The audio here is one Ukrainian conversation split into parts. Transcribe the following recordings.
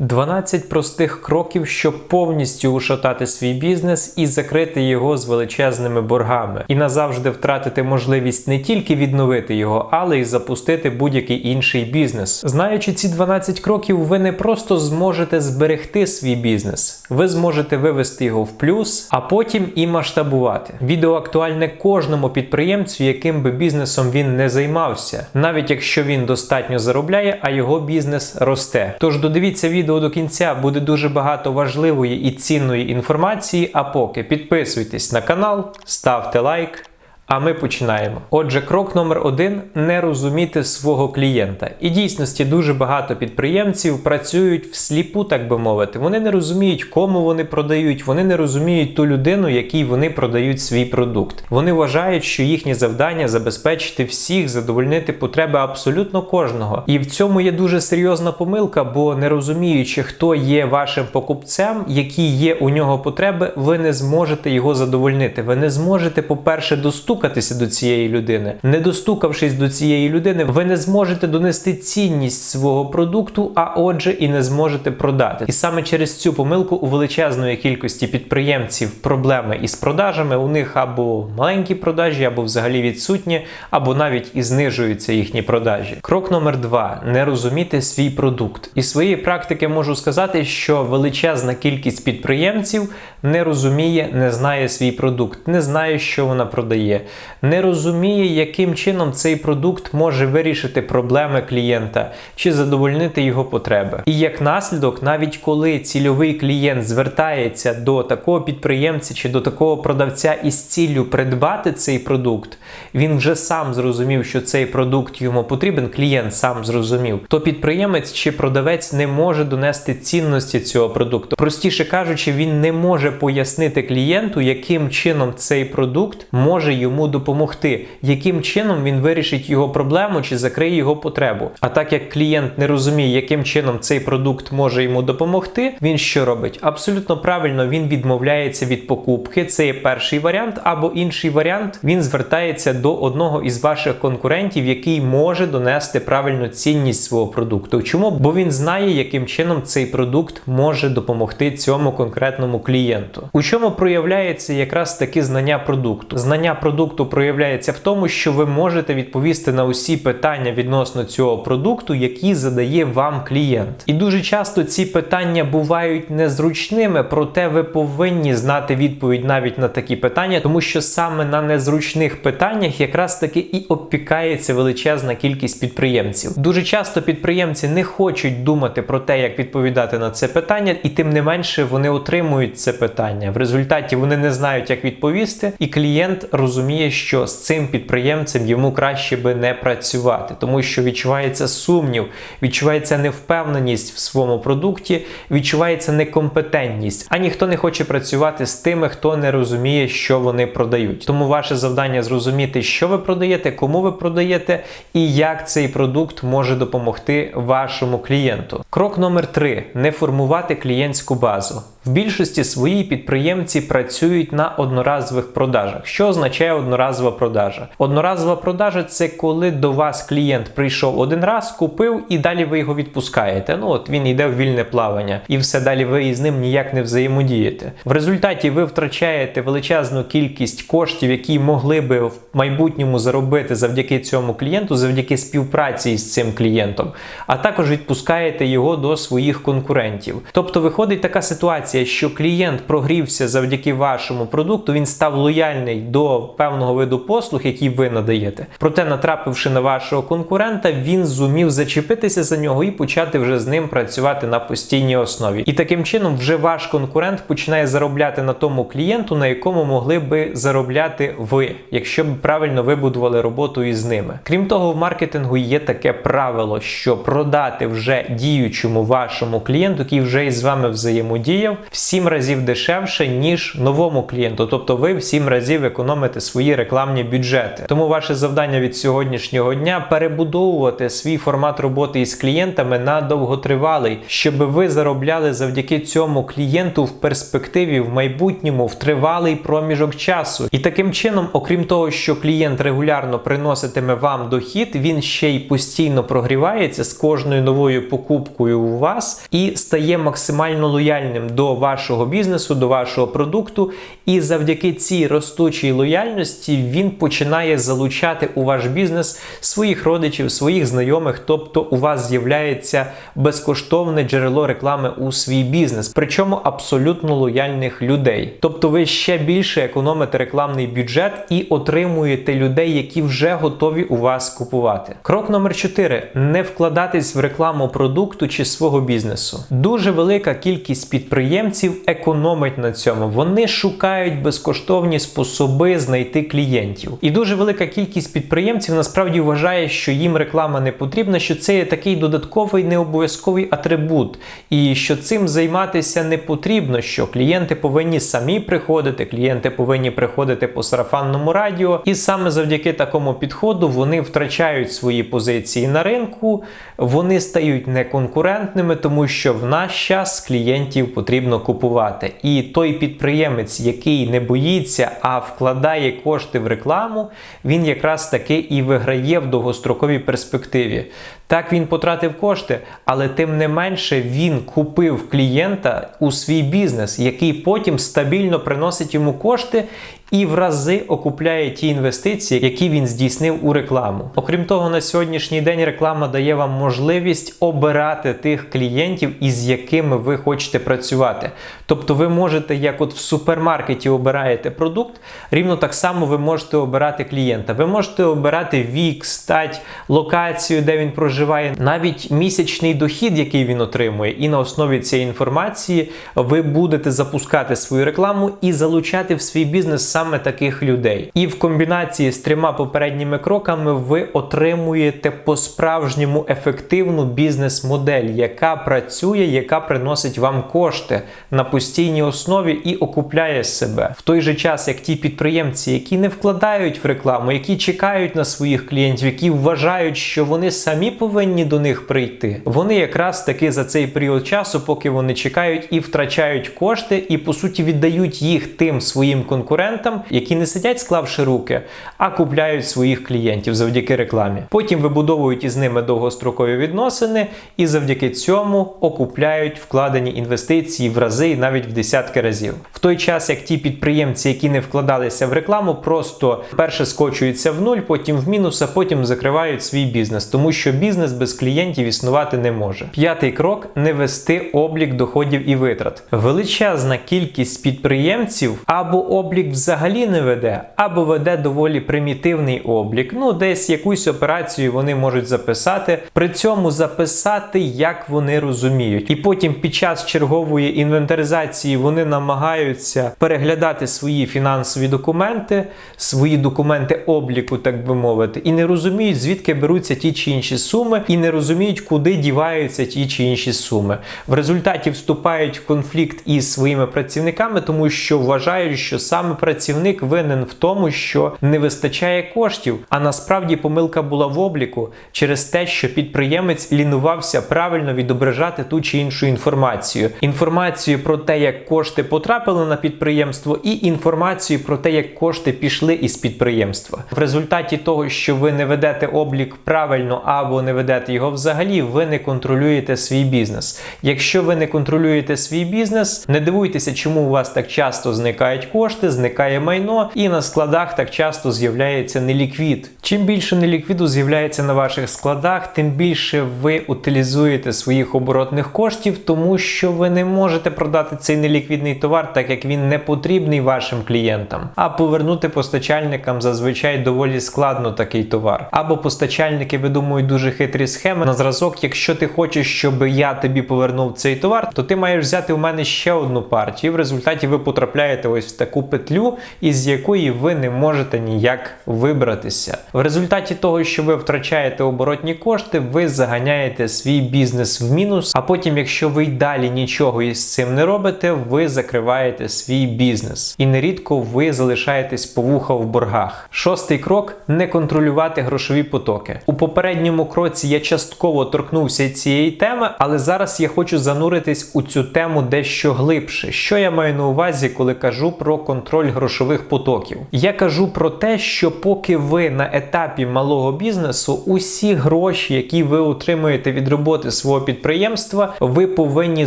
12 простих кроків, щоб повністю ушатати свій бізнес і закрити його з величезними боргами, і назавжди втратити можливість не тільки відновити його, але й запустити будь-який інший бізнес. Знаючи ці 12 кроків, ви не просто зможете зберегти свій бізнес, ви зможете вивести його в плюс, а потім і масштабувати. Відео актуальне кожному підприємцю, яким би бізнесом він не займався, навіть якщо він достатньо заробляє, а його бізнес росте. Тож додивіться відео до кінця, буде дуже багато важливої і цінної інформації. А поки підписуйтесь на канал, ставте лайк. А ми починаємо. Отже, крок номер один не розуміти свого клієнта. І дійсності дуже багато підприємців працюють всліпу, так би мовити. Вони не розуміють, кому вони продають, вони не розуміють ту людину, якій вони продають свій продукт. Вони вважають, що їхнє завдання забезпечити всіх, задовольнити потреби абсолютно кожного. І в цьому є дуже серйозна помилка, бо не розуміючи, хто є вашим покупцем, які є у нього потреби, ви не зможете його задовольнити. Ви не зможете, по-перше, достукатися до цієї людини. Не достукавшись до цієї людини, ви не зможете донести цінність свого продукту, а отже, і не зможете продати. І саме через цю помилку у величезної кількості підприємців проблеми із продажами. У них або маленькі продажі, або взагалі відсутні, або навіть і знижуються їхні продажі. Крок номер два не розуміти свій продукт. Із своєї практики можу сказати, що величезна кількість підприємців не розуміє, не знає свій продукт, не знає, що вона продає, не розуміє, яким чином цей продукт може вирішити проблеми клієнта чи задовольнити його потреби. І як наслідок, навіть коли цільовий клієнт звертається до такого підприємця чи до такого продавця із ціллю придбати цей продукт, він вже сам зрозумів, що цей продукт йому потрібен. Клієнт сам зрозумів, то підприємець чи продавець не може донести цінності цього продукту. Простіше кажучи, він не може пояснити клієнту, яким чином цей продукт може йому допомогти, яким чином він вирішить його проблему чи закриє його потребу. А так як клієнт не розуміє, яким чином цей продукт може йому допомогти, він що робить? Абсолютно правильно він відмовляється від покупки. Це є перший варіант, або інший варіант він звертається до одного із ваших конкурентів, який може донести правильну цінність свого продукту. Чому? Бо він знає, яким чином цей продукт може допомогти цьому конкретному клієнту. У чому проявляється якраз таке знання продукту? Знання продукту проявляється в тому, що ви можете відповісти на усі питання відносно цього продукту, які задає вам клієнт. І дуже часто ці питання бувають незручними, проте ви повинні знати відповідь навіть на такі питання, тому що саме на незручних питаннях якраз таки і опікається величезна кількість підприємців. Дуже часто підприємці не хочуть думати про те, як відповідати на це питання, і тим не менше вони отримують це питання. В результаті вони не знають, як відповісти, і клієнт розуміє, що з цим підприємцем йому краще би не працювати, тому що відчувається сумнів, відчувається невпевненість в своєму продукті, відчувається некомпетентність. А ніхто не хоче працювати з тими, хто не розуміє, що вони продають. Тому ваше завдання зрозуміти, що ви продаєте, кому ви продаєте і як цей продукт може допомогти вашому клієнту. Крок номер три: не формувати клієнтську базу. В більшості свої підприємці працюють на одноразових продажах. Що означає одноразова продажа? Одноразова продажа це коли до вас клієнт прийшов один раз, купив і далі ви його відпускаєте. Ну от він йде в вільне плавання, і все далі ви із ним ніяк не взаємодієте. В результаті ви втрачаєте величезну кількість коштів, які могли би в майбутньому заробити завдяки цьому клієнту, завдяки співпраці з цим клієнтом, а також відпускаєте його до своїх конкурентів. Тобто виходить така ситуація що клієнт прогрівся завдяки вашому продукту, він став лояльний до певного виду послуг, які ви надаєте. Проте, натрапивши на вашого конкурента, він зумів зачепитися за нього і почати вже з ним працювати на постійній основі. І таким чином, вже ваш конкурент починає заробляти на тому клієнту, на якому могли би заробляти ви, якщо б правильно вибудували роботу із ними. Крім того, в маркетингу є таке правило, що продати вже діючому вашому клієнту, який вже із вами взаємодіяв в 7 разів дешевше, ніж новому клієнту. Тобто ви в 7 разів економите свої рекламні бюджети. Тому ваше завдання від сьогоднішнього дня перебудовувати свій формат роботи із клієнтами на довготривалий, щоб ви заробляли завдяки цьому клієнту в перспективі, в майбутньому, в тривалий проміжок часу. І таким чином, окрім того, що клієнт регулярно приноситиме вам дохід, він ще й постійно прогрівається з кожною новою покупкою у вас і стає максимально лояльним до вашого бізнесу, до вашого продукту. І завдяки цій ростучій лояльності він починає залучати у ваш бізнес своїх родичів, своїх знайомих, тобто у вас з'являється безкоштовне джерело реклами у свій бізнес, причому абсолютно лояльних людей. Тобто ви ще більше економите рекламний бюджет і отримуєте людей, які вже готові у вас купувати. Крок номер 4. не вкладатись в рекламу продукту чи свого бізнесу. Дуже велика кількість підприємців економить на цьому. Вони шукають безкоштовні способи знайти клієнтів. І дуже велика кількість підприємців насправді вважає, що їм реклама не потрібна, що це є такий додатковий необов'язковий атрибут, і що цим займатися не потрібно, що клієнти повинні самі приходити, клієнти повинні приходити по сарафанному радіо, і саме завдяки такому підходу вони втрачають свої позиції на ринку, вони стають неконкурентними, тому що в наш час клієнтів потрібно купувати. І той підприємець, який не боїться, а вкладає кошти в рекламу, він якраз таки і виграє в довгостроковій перспективі. Так він потратив кошти, але тим не менше він купив клієнта у свій бізнес, який потім стабільно приносить йому кошти і в рази окупляє ті інвестиції, які він здійснив у рекламу. Окрім того, на сьогоднішній день реклама дає вам можливість обирати тих клієнтів, із якими ви хочете працювати. Тобто, ви можете, як от в супермаркеті обираєте продукт, рівно так само ви можете обирати клієнта. Ви можете обирати вік, стать, локацію, де він проживає, навіть місячний дохід, який він отримує. І на основі цієї інформації ви будете запускати свою рекламу і залучати в свій бізнес саме таких людей. І в комбінації з трьома попередніми кроками ви отримуєте по-справжньому ефективну бізнес-модель, яка працює, яка приносить вам кошти на постійній основі і окупляє себе. В той же час, як ті підприємці, які не вкладають в рекламу, які чекають на своїх клієнтів, які вважають, що вони самі повинні до них прийти, вони якраз таки за цей період часу, поки вони чекають і втрачають кошти, і по суті віддають їх тим своїм конкурентам, які не сидять, склавши руки, а купляють своїх клієнтів завдяки рекламі. Потім вибудовують із ними довгострокові відносини і завдяки цьому окупляють вкладені інвестиції в рази навіть в десятки разів. В той час, як ті підприємці, які не вкладалися в рекламу, просто перше скочуються в нуль, потім в мінус, а потім закривають свій бізнес, тому що бізнес без клієнтів існувати не може. П'ятий крок не вести облік доходів і витрат. Величезна кількість підприємців або облік взагалі не веде, або веде доволі примітивний облік. Ну, десь якусь операцію вони можуть записати, при цьому записати, як вони розуміють. І потім під час чергової інвентаризації вони намагаються переглядати свої фінансові документи, свої документи обліку, так би мовити, і не розуміють, звідки беруться ті чи інші суми, і не розуміють, куди діваються ті чи інші суми. В результаті вступають в конфлікт із своїми працівниками, тому що вважають, що саме працівник винен в тому, що не вистачає коштів. А насправді помилка була в обліку через те, що підприємець лінувався правильно відображати ту чи іншу інформацію. Інформацію про те, як кошти потрапили на підприємство, і інформацію про те, як кошти пішли із підприємства. В результаті того, що ви не ведете облік правильно або не ведете його взагалі, ви не контролюєте свій бізнес. Якщо ви не контролюєте свій бізнес, не дивуйтеся, чому у вас так часто зникають кошти, зникає майно, і на складах так часто з'являється неліквід. Чим більше неліквіду з'являється на ваших складах, тим більше ви утилізуєте своїх оборотних коштів, тому що ви не можете продати цей неліквідний товар, так як він не потрібний вашим клієнтам. А повернути постачальникам зазвичай доволі складно такий товар. Або постачальники видумують дуже хитрі схеми на зразок. Якщо ти хочеш, щоб я тобі повернув цей товар, то ти маєш взяти у мене ще одну партію. В результаті ви потрапляєте ось в таку петлю, із якої ви не можете ніяк вибратися. В результаті того, що ви втрачаєте оборотні кошти, ви заганяєте свій бізнес в мінус. А потім, якщо ви й далі нічого із цим не робите, ви закриваєте свій бізнес. І нерідко ви залишаєтесь по вуха в боргах. Шостий крок не контролювати грошові потоки. У попередньому кроці я частково торкнувся цієї теми, але зараз я хочу зануритись у цю тему дещо глибше. Що я маю на увазі, коли кажу про контроль грошових потоків? Я кажу про те, що поки ви на етапі малого бізнесу, усі гроші, які ви отримуєте від роботи свого підприємства, ви повинні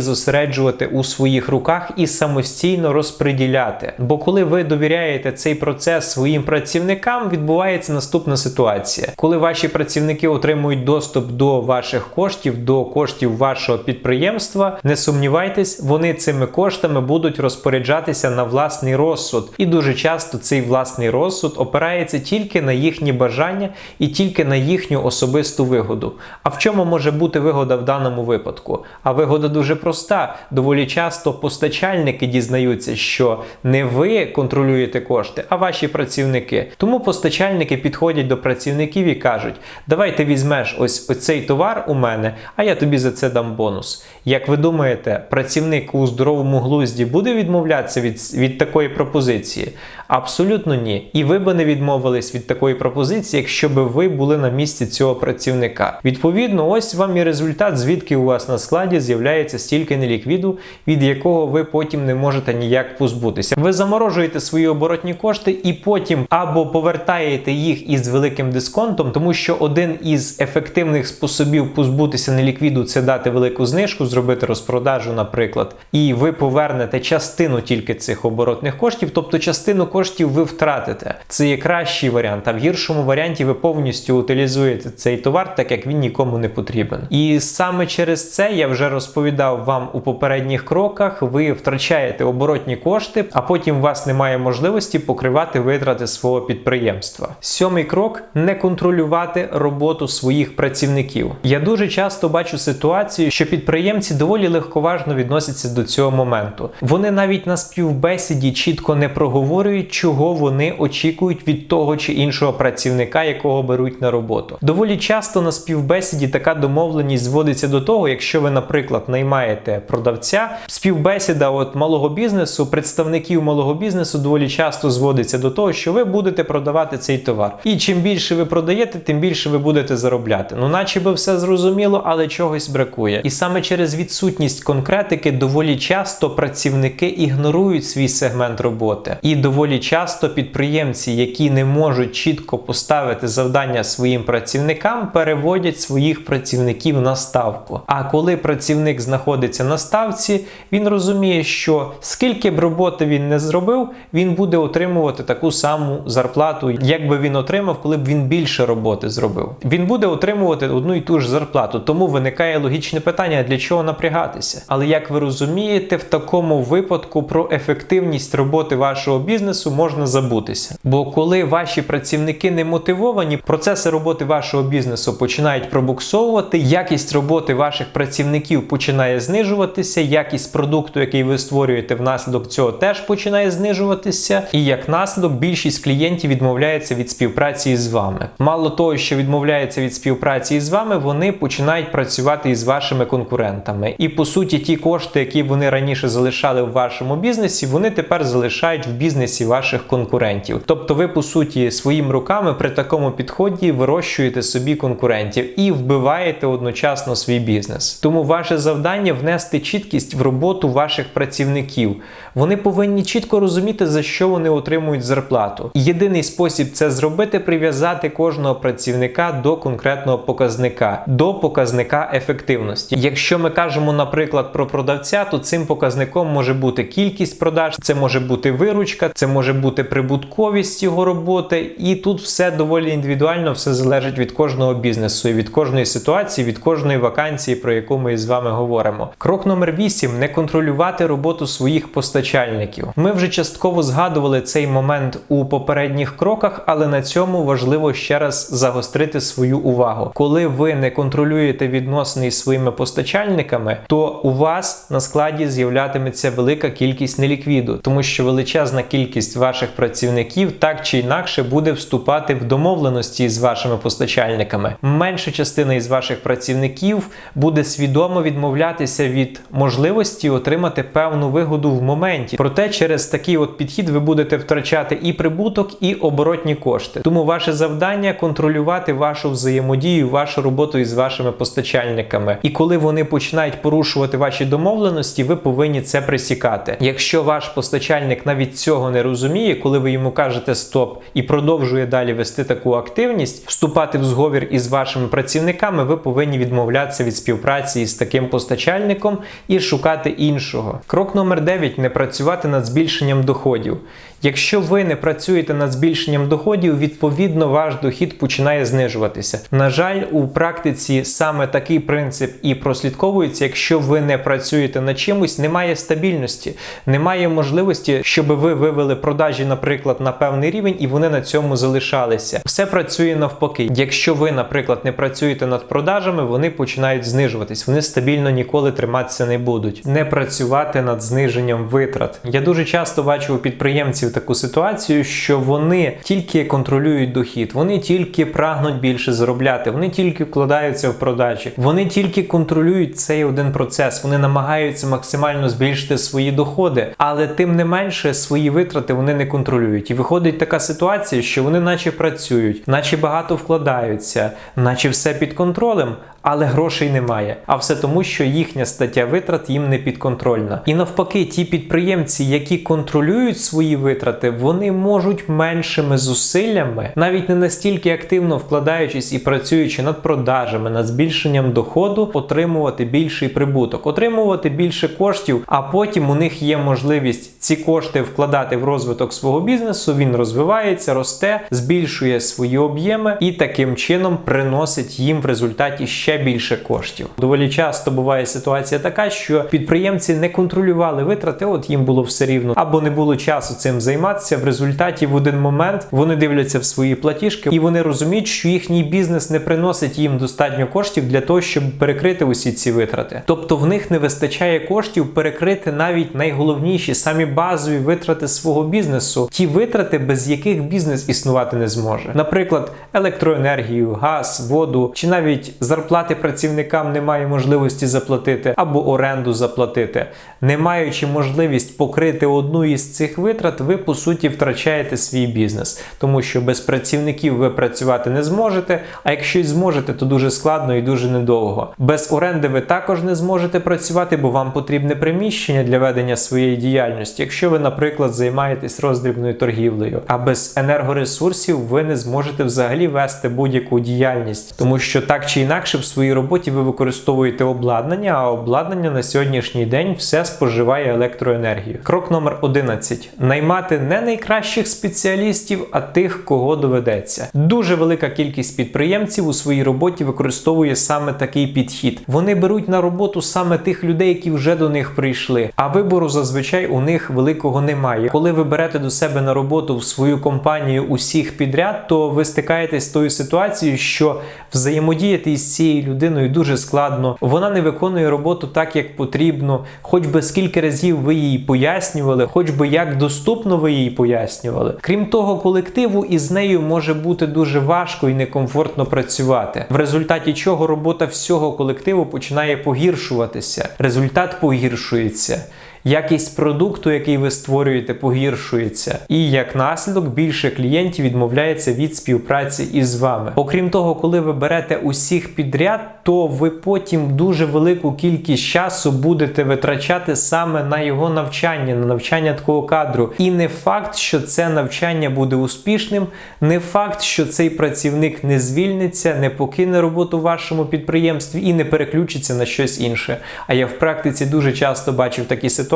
зосереджувати у своїх руках і самостійно розподіляти. Бо коли ви довіряєте цей процес своїм працівникам, відбувається наступна ситуація. Коли ваші працівники отримують доступ до ваших коштів, до коштів вашого підприємства, не сумнівайтесь, вони цими коштами будуть розпоряджатися на власний розсуд. І дуже часто цей власний розсуд опирається тільки на їхні бажання і тільки на їхню особисту вигоду. А в чому може бути вигода в даному випадку? А вигода дуже проста. Доволі часто постачальники дізнаються, що не ви контролюєте кошти, а ваші працівники. Тому постачальники підходять до працівників і кажуть: давай ти візьмеш ось оцей товар у мене, а я тобі за це дам бонус. Як ви думаєте, працівник у здоровому глузді буде відмовлятися від, від такої пропозиції? Абсолютно ні. І ви би не відмовились від такої пропозиції, якщо би ви були на місці цього працівника. Відповідно, ось вам і результат, звідки у вас на складі з'являється стільки неліквіду, від якого ви потім не можете ніяк позбутися. Ви заморожуєте свої оборотні кошти і потім або повертаєте їх із великим дисконтом, тому що один із ефективних способів позбутися неліквіду це дати велику знижку, зробити розпродажу, наприклад, і ви повернете частину тільки цих оборотних коштів, тобто частину коштів ви втратите. Це є кращий варіант. А в гіршому варіанті ви повністю утилізуєте цей товар, так як він нікому не потрібен. І саме через це я вже розповідав вам у попередніх кроках. Ви втрачаєте оборотні кошти, а потім у вас немає можливості покривати витрати свого підприємства. Сьомий крок не контролювати роботу своїх працівників. Я дуже часто бачу ситуацію, що підприємці доволі легковажно відносяться до цього моменту. Вони навіть на співбесіді чітко не проговорюють, чого вони очікують від того чи іншого працівника, якого беруть на роботу. Доволі часто на співбесіді така домовленість зводиться до того, якщо ви, наприклад, наймаєте продавця, співбесіда от малого бізнесу, представників малого бізнесу доволі часто зводиться до того, що ви будете продавати цей товар. І чим більше ви продаєте, тим більше ви будете заробляти. Ну, наче би все зрозуміло, але чогось бракує. І саме відсутність конкретики доволі часто працівники ігнорують свій сегмент роботи. І доволі часто підприємці, які не можуть чітко поставити завдання своїм працівникам, переводять своїх працівників на ставку. А коли працівник знаходиться на ставці, він розуміє, що скільки б роботи він не зробив, він буде отримувати таку саму зарплату, як би він отримав, коли б він більше роботи зробив. Він буде отримувати одну і ту ж зарплату. Тому виникає логічне питання: для чого напрягатися? Але як ви розумієте, в такому випадку про ефективність роботи вашого бізнесу можна забутися. Бо коли ваші працівники не мотивовані, процеси роботи вашого бізнесу починають пробуксовувати, якість роботи ваших працівників починає знижуватися, якість продукту, який ви створюєте внаслідок цього, теж починає знижуватися. І як наслідок більшість клієнтів відмовляється від співпраці з вами. Мало того, що відмовляється від співпраці з вами, вони починають працювати із вашими конкурентами. І по суті, ті кошти, які вони раніше залишали в вашому бізнесі, вони тепер залишають в бізнесі ваших конкурентів. Тобто, ви по суті своїми руками при такому підході вирощуєте собі конкурентів і вбиваєте одночасно свій бізнес. Тому ваше завдання внести чіткість в роботу ваших працівників. Вони повинні чітко розуміти, за що вони отримують зарплату. Єдиний спосіб це зробити прив'язати кожного працівника до конкретного показника, до показника ефективності. Якщо ми кажемо, кажемо, наприклад, про продавця, то цим показником може бути кількість продаж, це може бути виручка, це може бути прибутковість його роботи, і тут все доволі індивідуально, все залежить від кожного бізнесу, від кожної ситуації, від кожної вакансії, про яку ми з вами говоримо. Крок номер 8 – не контролювати роботу своїх постачальників. Ми вже частково згадували цей момент у попередніх кроках, але на цьому важливо ще раз загострити свою увагу. Коли ви не контролюєте відносини із своїми постачальниками, то у вас на складі з'являтиметься велика кількість неліквіду, тому що величезна кількість ваших працівників так чи інакше буде вступати в домовленості з вашими постачальниками. Менша частина із ваших працівників буде свідомо відмовлятися від можливості отримати певну вигоду в моменті. Проте через такий от підхід ви будете втрачати і прибуток, і оборотні кошти. Тому ваше завдання контролювати вашу взаємодію, вашу роботу із вашими постачальниками. І коли вони починають порушувати ваші домовленості, ви повинні це присікати. Якщо ваш постачальник навіть цього не розуміє, коли ви йому кажете стоп і продовжує далі вести таку активність, вступати в зговір із вашими працівниками, ви повинні відмовлятися від співпраці із таким постачальником і шукати іншого. Крок номер 9 не працювати над збільшенням доходів. Якщо ви не працюєте над збільшенням доходів, відповідно ваш дохід починає знижуватися. На жаль, у практиці саме такий принцип і прослідковується. Якщо ви не працюєте над чимось, немає стабільності, немає можливості, щоб ви вивели продажі, наприклад, на певний рівень, і вони на цьому залишалися. Все працює навпаки. Якщо ви, наприклад, не працюєте над продажами, вони починають знижуватись. Вони стабільно ніколи триматися не будуть. Не працювати над зниженням витрат. Я дуже часто бачу у підприємців таку ситуацію, що вони тільки контролюють дохід, вони тільки прагнуть більше заробляти, вони тільки вкладаються в продажі, вони тільки контролюють цей один процес, вони намагаються максимально збільшити свої доходи, але тим не менше свої витрати вони не контролюють. І виходить така ситуація, що вони наче працюють, наче багато вкладаються, наче все під контролем. Але грошей немає, а все тому, що їхня стаття витрат їм не підконтрольна. І навпаки, ті підприємці, які контролюють свої витрати, вони можуть меншими зусиллями, навіть не настільки активно вкладаючись і працюючи над продажами, над збільшенням доходу, отримувати більший прибуток, отримувати більше коштів. А потім у них є можливість ці кошти вкладати в розвиток свого бізнесу. Він розвивається, росте, збільшує свої об'єми і таким чином приносить їм в результаті ще більше коштів. Доволі часто буває ситуація така, що підприємці не контролювали витрати, от їм було все рівно, або не було часу цим займатися. В результаті в один момент вони дивляться в свої платіжки і вони розуміють, що їхній бізнес не приносить їм достатньо коштів для того, щоб перекрити усі ці витрати. Тобто в них не вистачає коштів перекрити навіть найголовніші, самі базові витрати свого бізнесу, ті витрати, без яких бізнес існувати не зможе. Наприклад, електроенергію, газ, воду чи навіть зарплати працівникам немає можливості заплатити або оренду заплатити. Не маючи можливість покрити одну із цих витрат, ви по суті втрачаєте свій бізнес, тому що без працівників ви працювати не зможете. А якщо й зможете, то дуже складно і дуже недовго. Без оренди ви також не зможете працювати, бо вам потрібне приміщення для ведення своєї діяльності, якщо ви, наприклад, займаєтесь роздрібною торгівлею. А без енергоресурсів ви не зможете взагалі вести будь-яку діяльність, тому що так чи інакше в своїй роботі ви використовуєте обладнання, а обладнання на сьогоднішній день все споживає електроенергію. Крок номер 11. наймати не найкращих спеціалістів, а тих, кого доведеться. Дуже велика кількість підприємців у своїй роботі використовує саме такий підхід. Вони беруть на роботу саме тих людей, які вже до них прийшли. А вибору зазвичай у них великого немає. Коли ви берете до себе на роботу в свою компанію усіх підряд, то ви стикаєтесь з тою ситуацією, що взаємодіяти із цією людиною дуже складно. Вона не виконує роботу так, як потрібно, хоч би скільки разів ви її пояснювали, хоч би як доступно ви її пояснювали. Крім того, колективу із нею може бути дуже важко і некомфортно працювати, в результаті чого робота всього колективу починає погіршуватися. Результат погіршується. Якість продукту, який ви створюєте, погіршується, і як наслідок більше клієнтів відмовляється від співпраці із вами. Окрім того, коли ви берете усіх підряд, то ви потім дуже велику кількість часу будете витрачати саме на його навчання, на навчання такого кадру. І не факт, що це навчання буде успішним, не факт, що цей працівник не звільниться, не покине роботу в вашому підприємстві і не переключиться на щось інше. А я в практиці дуже часто бачив такі ситуації,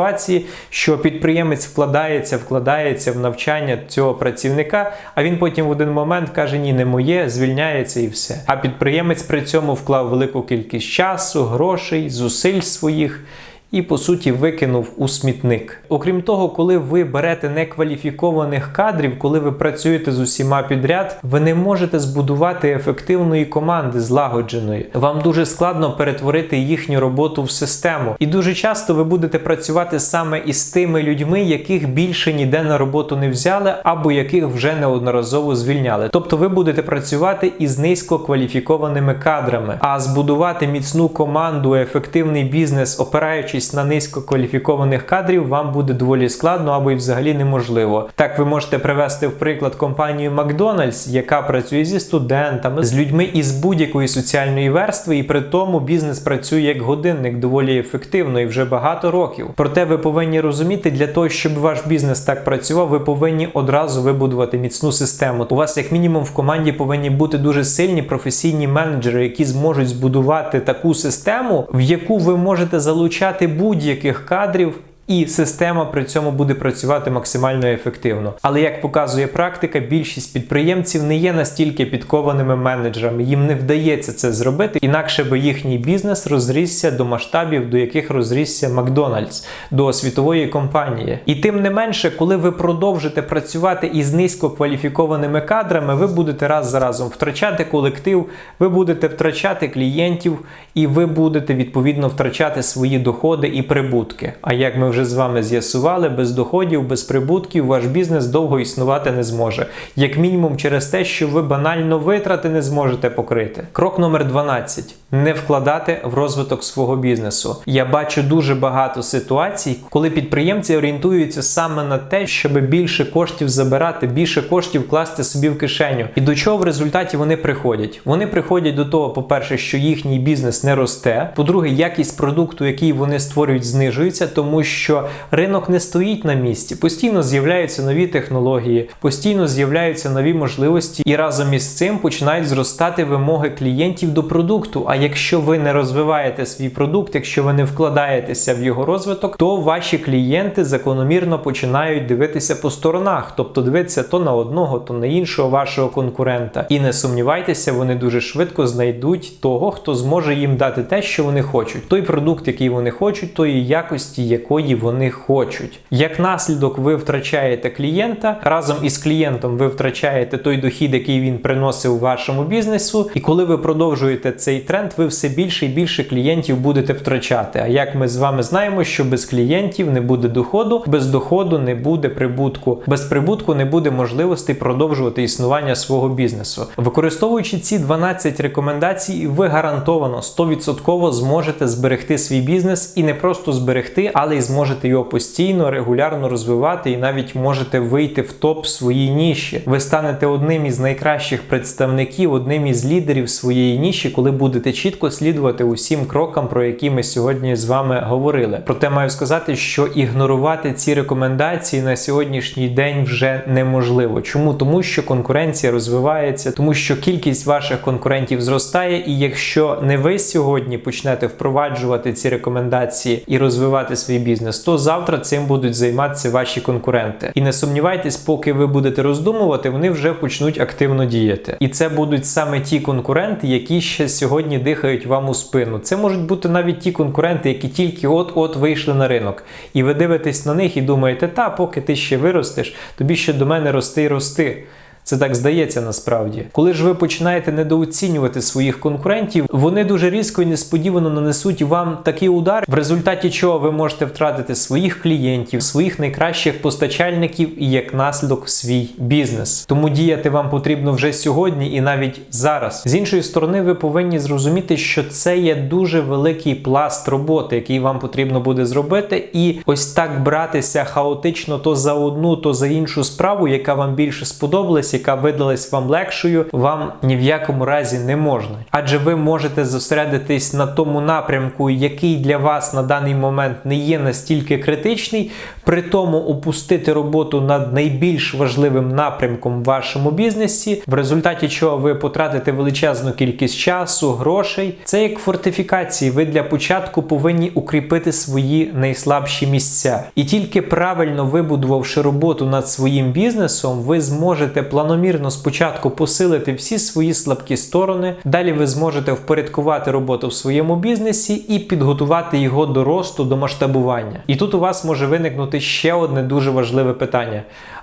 що підприємець вкладається, вкладається в навчання цього працівника, а він потім в один момент каже: Ні, не моє, звільняється і все. А підприємець при цьому вклав велику кількість часу, грошей, зусиль своїх. І по суті викинув у смітник. Окрім того, коли ви берете некваліфікованих кадрів, коли ви працюєте з усіма підряд, ви не можете збудувати ефективної команди злагодженої. Вам дуже складно перетворити їхню роботу в систему. І дуже часто ви будете працювати саме із тими людьми, яких більше ніде на роботу не взяли, або яких вже неодноразово звільняли. Тобто ви будете працювати із низькокваліфікованими кадрами, а збудувати міцну команду, ефективний бізнес, опираючись на низькокваліфікованих кадрів, вам буде доволі складно або й взагалі неможливо. Так ви можете привести в приклад компанію Макдональдс, яка працює зі студентами, з людьми із будь-якої соціальної верстви, і при тому бізнес працює як годинник доволі ефективно і вже багато років. Проте ви повинні розуміти, для того, щоб ваш бізнес так працював, ви повинні одразу вибудувати міцну систему. У вас, як мінімум, в команді повинні бути дуже сильні професійні менеджери, які зможуть збудувати таку систему, в яку ви можете залучати будь-яких кадрів. І система при цьому буде працювати максимально ефективно. Але як показує практика, більшість підприємців не є настільки підкованими менеджерами, їм не вдається це зробити, інакше би їхній бізнес розрісся до масштабів, до яких розрісся Макдональдс, до світової компанії. І тим не менше, коли ви продовжите працювати із низькокваліфікованими кадрами, ви будете раз за разом втрачати колектив, ви будете втрачати клієнтів, і ви будете відповідно втрачати свої доходи і прибутки. А як ми вже вже з вами з'ясували, без доходів, без прибутків ваш бізнес довго існувати не зможе. Як мінімум через те, що ви банально витрати не зможете покрити. Крок номер 12. Не вкладати в розвиток свого бізнесу. Я бачу дуже багато ситуацій, коли підприємці орієнтуються саме на те, щоб більше коштів забирати, більше коштів класти собі в кишеню. І до чого в результаті вони приходять? Вони приходять до того, по-перше, що їхній бізнес не росте. По-друге, якість продукту, який вони створюють, знижується, тому що ринок не стоїть на місці, постійно з'являються нові технології, постійно з'являються нові можливості, і разом із цим починають зростати вимоги клієнтів до продукту. А якщо ви не розвиваєте свій продукт, якщо ви не вкладаєтеся в його розвиток, то ваші клієнти закономірно починають дивитися по сторонах, тобто дивитися то на одного, то на іншого вашого конкурента. І не сумнівайтеся, вони дуже швидко знайдуть того, хто зможе їм дати те, що вони хочуть. Той продукт, який вони хочуть, тої якості, якої вони хочуть. Як наслідок, ви втрачаєте клієнта, разом із клієнтом ви втрачаєте той дохід, який він приносив вашому бізнесу. І коли ви продовжуєте цей тренд, ви все більше і більше клієнтів будете втрачати. А як ми з вами знаємо, що без клієнтів не буде доходу, без доходу не буде прибутку, без прибутку не буде можливості продовжувати існування свого бізнесу. Використовуючи ці 12 рекомендацій, ви гарантовано 100% зможете зберегти свій бізнес і не просто зберегти, але й зможете його постійно, регулярно розвивати і навіть можете вийти в топ своїй ніші. Ви станете одним із найкращих представників, одним із лідерів своєї ніші, коли будете чітко слідувати усім крокам, про які ми сьогодні з вами говорили. Проте маю сказати, що ігнорувати ці рекомендації на сьогоднішній день вже неможливо. Чому? Тому що конкуренція розвивається, тому що кількість ваших конкурентів зростає, і якщо не ви сьогодні почнете впроваджувати ці рекомендації і розвивати свій бізнес, то завтра цим будуть займатися ваші конкуренти. І не сумнівайтесь, поки ви будете роздумувати, вони вже почнуть активно діяти. І це будуть саме ті конкуренти, які ще сьогодні дихають вам у спину. Це можуть бути навіть ті конкуренти, які тільки от-от вийшли на ринок. І ви дивитесь на них і думаєте, та поки ти ще виростеш, тобі ще до мене рости і рости. Це так здається насправді. Коли ж ви починаєте недооцінювати своїх конкурентів, вони дуже різко і несподівано нанесуть вам такий удар, в результаті чого ви можете втратити своїх клієнтів, своїх найкращих постачальників і як наслідок свій бізнес. Тому діяти вам потрібно вже сьогодні і навіть зараз. З іншої сторони, ви повинні зрозуміти, що це є дуже великий пласт роботи, який вам потрібно буде зробити, і ось так братися хаотично то за одну, то за іншу справу, яка вам більше сподобалась, яка видалась вам легшою, вам ні в якому разі не можна. Адже ви можете зосередитись на тому напрямку, який для вас на даний момент не є настільки критичний, при тому опустити роботу над найбільш важливим напрямком в вашому бізнесі, в результаті чого ви потратите величезну кількість часу, грошей. Це як фортифікації. Ви для початку повинні укріпити свої найслабші місця. І тільки правильно вибудувавши роботу над своїм бізнесом, ви зможете планомірно спочатку посилити всі свої слабкі сторони. Далі ви зможете впорядкувати роботу в своєму бізнесі і підготувати його до росту, до масштабування. І тут у вас може виникнути ще одне дуже важливе питання.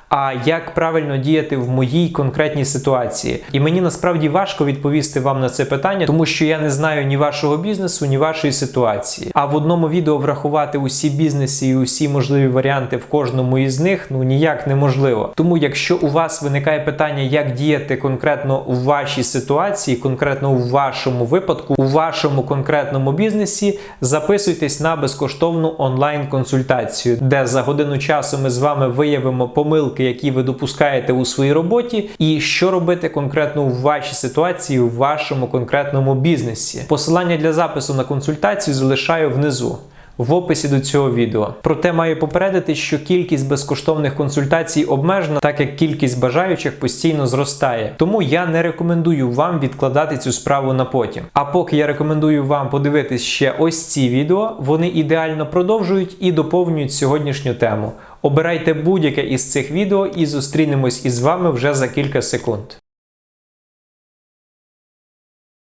А як правильно діяти в моїй конкретній ситуації? І мені насправді важко відповісти вам на це питання, тому що я не знаю ні вашого бізнесу, ні вашої ситуації. А в одному відео врахувати усі бізнеси і усі можливі варіанти в кожному із них ну ніяк неможливо. Тому, якщо у вас виникає питання, як діяти конкретно у вашій ситуації, конкретно у вашому випадку, у вашому конкретному бізнесі, записуйтесь на безкоштовну онлайн-консультацію, де за годину часу ми з вами виявимо помилки, які ви допускаєте у своїй роботі, і що робити конкретно у вашій ситуації, у вашому конкретному бізнесі. Посилання для запису на консультацію залишаю внизу. В описі до цього відео. Проте маю попередити, що кількість безкоштовних консультацій обмежена, так як кількість бажаючих постійно зростає. Тому я не рекомендую вам відкладати цю справу на потім. А поки я рекомендую вам подивитись ще ось ці відео, вони ідеально продовжують і доповнюють сьогоднішню тему. Обирайте будь-яке із цих відео і зустрінемось із вами вже за кілька секунд.